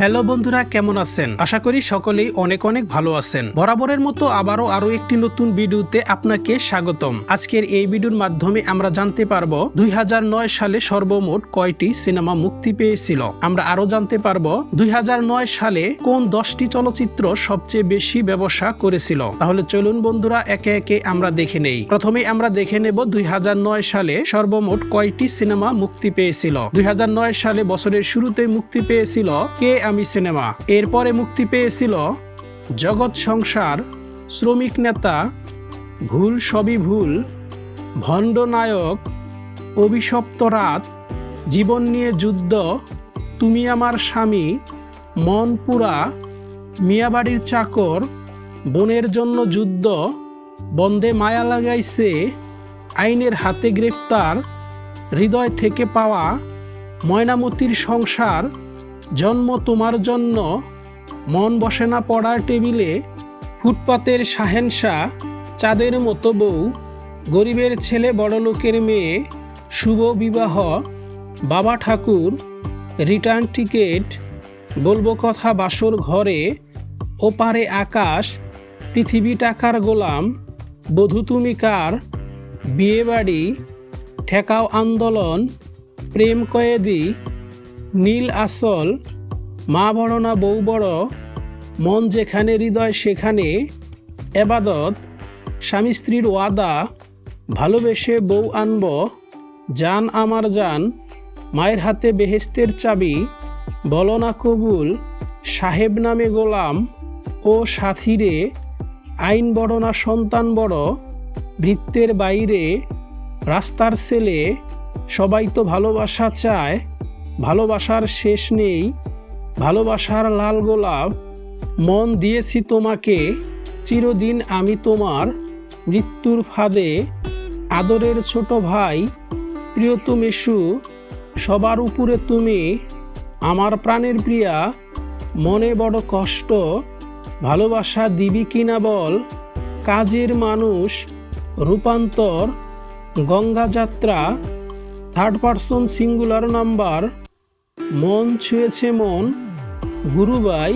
Hello বন্ধুরা, কেমন আছেন? আশা করি সকলেই অনেক অনেক ভালো আছেন। বরাবরের মতো আবারও আরও একটি নতুন ভিডিওতে আপনাকে স্বাগতম। আজকের এই ভিডিওর মাধ্যমে আমরা জানতে পারব, দুই সালে সর্বমোট কয়টি সিনেমা মুক্তি পেয়েছিল। আমরা আরও জানতে পারব, দুই সালে কোন দশটি চলচ্চিত্র সবচেয়ে বেশি ব্যবসা করেছিল। তাহলে চলুন বন্ধুরা, একে একে আমরা দেখে নেই। প্রথমে আমরা দেখে নেব, দুই হাজার নয় সালে সর্বমোট কয়টি সিনেমা মুক্তি পেয়েছিল। দুই হাজার নয় সালে বছরের শুরুতে মুক্তি পেয়েছিল কে আমি সিনেমা। এরপরে মুক্তি পেয়েছিল জগৎ সংসার, শ্রমিক নেতা, ভুল সবই ভুল, ভণ্ড নায়ক, অভিশপ্ত রাত, জীবন নিয়ে যুদ্ধ, তুমি আমার স্বামী, মন পুরা, মিয়াবাড়ির চাকর, বনের জন্য যুদ্ধ, বন্দে মায়া লাগাইছে, আইনের হাতে গ্রেফতার হৃদয় থেকে পাওয়া, ময়নামতির সংসার জন্ম তোমার জন্য। মন বসে না পড়ার টেবিলে ফুটপাতের শাহেনশাহ চাঁদের মতো বউ, গরিবের ছেলে, বড়লোকের মেয়ে, শুভ বিবাহ, বাবা ঠাকুর, রিটার্ন টিকিট, বলব কথা বাসর ঘরে, ওপারে আকাশ, পৃথিবী টাকার গোলাম, বধূ তুমি কার, বিয়েবাড়ি, ঠেকাও আন্দোলন, প্রেম কয়েদি নীল আসল, মা বড় না বউ বড়, মন যেখানে হৃদয় সেখানে, এবাদত, স্বামী স্ত্রীর ওয়াদা, ভালোবেসে বউ আনব, জান আমার জান, মায়ের হাতে বেহেস্তের চাবি, বলো না কবুল, সাহেব নামে গোলাম, ও সাথীরে, আইন বড় না সন্তান বড় বৃত্তের বাইরে, রাস্তার ছেলে, সবাই তো ভালোবাসা চায় ভালোবাসার শেষ নেই, ভালোবাসার লাল গোলাপ, মন দিয়েছি তোমাকে, চিরদিন আমি তোমার মৃত্যুর ফাঁদে, আদরের ছোট ভাই প্রিয় প্রিয়তম এসু সবার উপরে তুমি, আমার প্রাণের প্রিয়া, মনে বড় কষ্ট, ভালোবাসা দিবি কিনা বল, কাজের মানুষ, রূপান্তর, গঙ্গা যাত্রা থার্ড পারসন সিঙ্গুলার নাম্বার মন ছুঁয়েছে মন গুরুবাই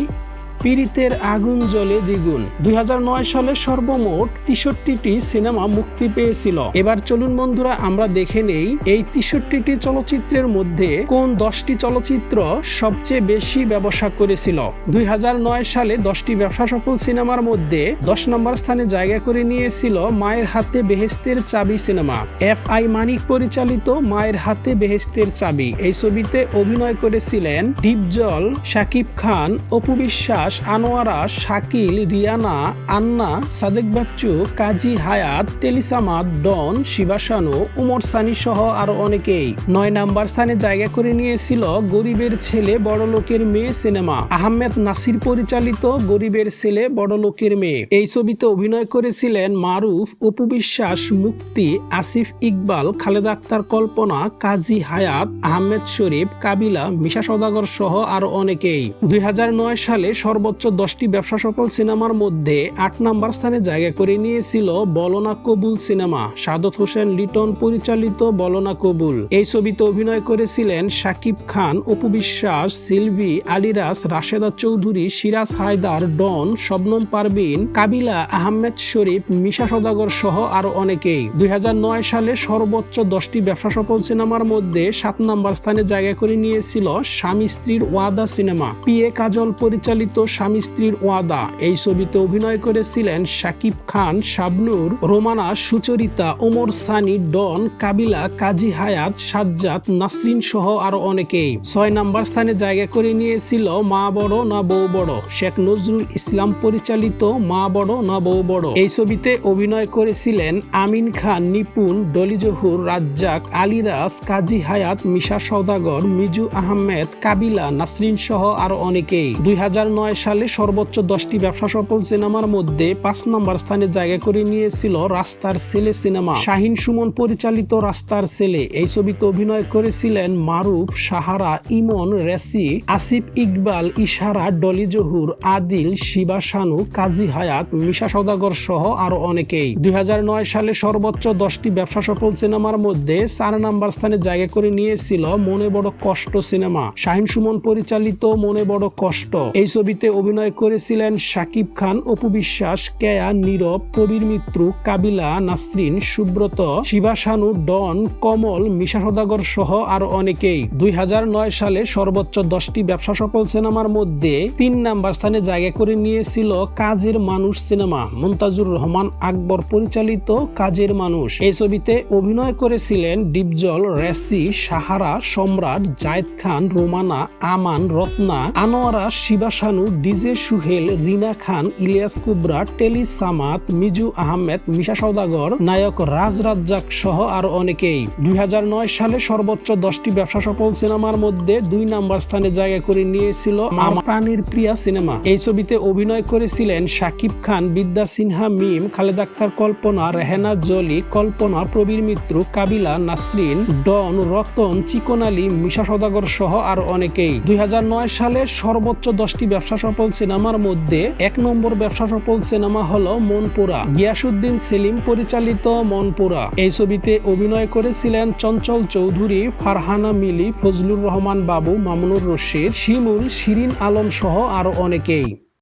পীড়িতের আগুন জলে দ্বিগুণ। দুই হাজার নয় সালে সর্বমোট তেষট্টিটি সিনেমা মুক্তি পেয়েছিল। এবার চলুন বন্ধুরা, আমরা দেখে নেই এই তেষট্টিটি চলচ্চিত্রের মধ্যে কোন দশটি চলচ্চিত্র সবচেয়ে বেশি ব্যবসা করেছিল। দুই হাজার নয় সালে দশটি ব্যবসা সফল সিনেমার মধ্যে দশ নম্বর স্থানে জায়গা করে নিয়েছিল মায়ের হাতে বেহেস্তের চাবি সিনেমা। এফ আই মানিক পরিচালিত মায়ের হাতে বেহেস্তের চাবি। এই ছবিতে অভিনয় করেছিলেন ডিপজল, শাকিব খান, অপু বিশ্বাস আনোয়ারা, শাকিল, রিয়ানা, আন্না, সাদেক বাচ্চু, কাজী হায়াত, তেলিসামাদ, ডন শিবাসানু উমর সানি সহ আরও অনেকেই। নয় নাম্বার স্থানে জায়গা করে নিয়েছিল গরিবের ছেলে বড় লোকের মেয়ে সিনেমা। আহমেদ নাসির পরিচালিত গরিবের ছেলে বড় লোকের মেয়ে। এই ছবিতে অভিনয় করেছিলেন মারুফ, অপু বিশ্বাস, মুক্তি, আসিফ ইকবাল, খালেদা আক্তার কল্পনা, কাজী হায়াত, আহমেদ শরীফ, কাবিলা, মিশা সদাগর সহ আরও অনেকেই। দুই হাজার নয় সালে সর্বোচ্চ দশটি ব্যবসা সফল সিনেমার মধ্যে আট নাম্বার স্থানে জায়গা করে নিয়েছিল বলনা কবুল সিনেমা। সাদত হোসেন লিটন পরিচালিত বলনা কবুল। এই ছবিতে অভিনয় করেছিলেন শাকিব খান, অপু বিশ্বাস, সিলভি আলিরাস রাশেদা চৌধুরী, সিরাজ হায়দার, ডন, শবনম পারবিন কাবিলা আহমেদ শরীফ, মিশা সদাগর সহ আরও অনেকেই। দুই হাজার নয় সালে সর্বোচ্চ দশটি ব্যবসা সফল সিনেমার মধ্যে সাত নাম্বার স্থানে জায়গা করে নিয়েছিল স্বামী স্ত্রীর ওয়াদা সিনেমা। পি এ কাজল পরিচালিত স্বামী স্ত্রীর ওয়াদা। এই ছবিতে অভিনয় করেছিলেন শাকিব খান, শাবনুর, রোমানা, সুচরিতা, ওমর সানি, ডন, কাবিলা, কাজী হায়াত, সাজ্জাদ, নাসরিন সহ আরও অনেকেই। ছয় নাম্বার স্থানে জায়গা করে নিয়েছিল মা বড় না বউ বড়। শেখ নজরুল ইসলাম পরিচালিত মা বড় না বউ বড়। এই ছবিতে অভিনয় করেছিলেন আমিন খান, নিপুণ ডলি জহুর, রাজ্জাক আলিরাজ কাজী হায়াত, মিশা সৌদাগর মিজু আহমেদ, কাবিলা, নাসরিন সহ আরও অনেকেই। দুই হাজার নয় সালে সর্বোচ্চ দশটি ব্যবসা সফল সিনেমার মধ্যে পাঁচ নম্বর স্থানে জায়গা করে নিয়েছিল রাস্তার ছেলে সিনেমা। শাহিন সুমন পরিচালিত রাস্তার ছেলে। এই ছবিতে অভিনয় করেছিলেন মারুফ, সাহারা, ইমন, রেসি, আসিফ ইকবাল, ইশারা, ডলি জহুর, আদিল, শিবা শানু, কাজী হায়াত, মিশা সদাগর সহ আরও অনেকেই। দুই হাজার নয় সালে সর্বোচ্চ দশটি ব্যবসা সফল সিনেমার মধ্যে চার নাম্বার স্থানে জায়গা করে নিয়েছিল মনে বড় কষ্ট সিনেমা। শাহিন সুমন পরিচালিত মনে বড় কষ্ট। এই ছবিতে অভিনয় করেছিলেন শাকিব খান, অপু বিশ্বাস, কেয়া, নীরব কবির মিত্র, কাবিলা, নাসরিন, সুব্রত, শিবা শানু, ডন, কমল, মিশা সদাগর সহ আরও অনেকেই। দুই হাজার নয় সালে সর্বোচ্চ দশটি ব্যবসা সফল সিনেমার মধ্যে তিন নাম্বার স্থানে জায়গা করে নিয়েছিল কাজের মানুষ সিনেমা। মুমতাজুর রহমান আকবর পরিচালিত কাজের মানুষ। এই ছবিতে অভিনয় করেছিলেন ডিপজল, রেসি, সাহারা, সম্রাট, জায়েদ খান, রোমানা, আমান, রত্না, আনোয়ারা শিবাসানু ডিজে সুহেল, রিনা খান, ইলিয়াস কুবরা, টেলি সামাত, মিজু আহমেদ, মিশা সৌদাগর নায়ক রাজ রাজ্জাক সহ আরও অনেকেই। দুই সালে সর্বোচ্চ দশটি ব্যবসা সফল সিনেমার মধ্যে দুই নাম্বার স্থানে জায়গা করে নিয়েছিল প্রাণীর প্রিয়া সিনেমা। এই ছবিতে অভিনয় করেছিলেন শাকিব খান, বিদ্যা সিনহা, মিম, খালেদ আক্তার, কল্পনা, রেহেনা জলি, কল্পনা, প্রবীর মিত্র, কাবিলা, নাসরিন, ডন, রতন, চিকন আলী, মিশা সদাগর সহ আর অনেকেই। দুই হাজার নয় সালে সর্বোচ্চ দশটি ব্যবসা সফল সিনেমার মধ্যে এক নম্বর ব্যবসা সফল সিনেমা হলো মনপুরা। গিয়াসুদ্দিন সেলিম পরিচালিত মনপুরা। এই ছবিতে অভিনয় করেছিলেন চঞ্চল চৌধুরী, ফারহানা মিলি, ফজলুর রহমান বাবু, মামুনুর রশিদ, শিমুল, শিরিন আলম সহ আরও অনেকেই।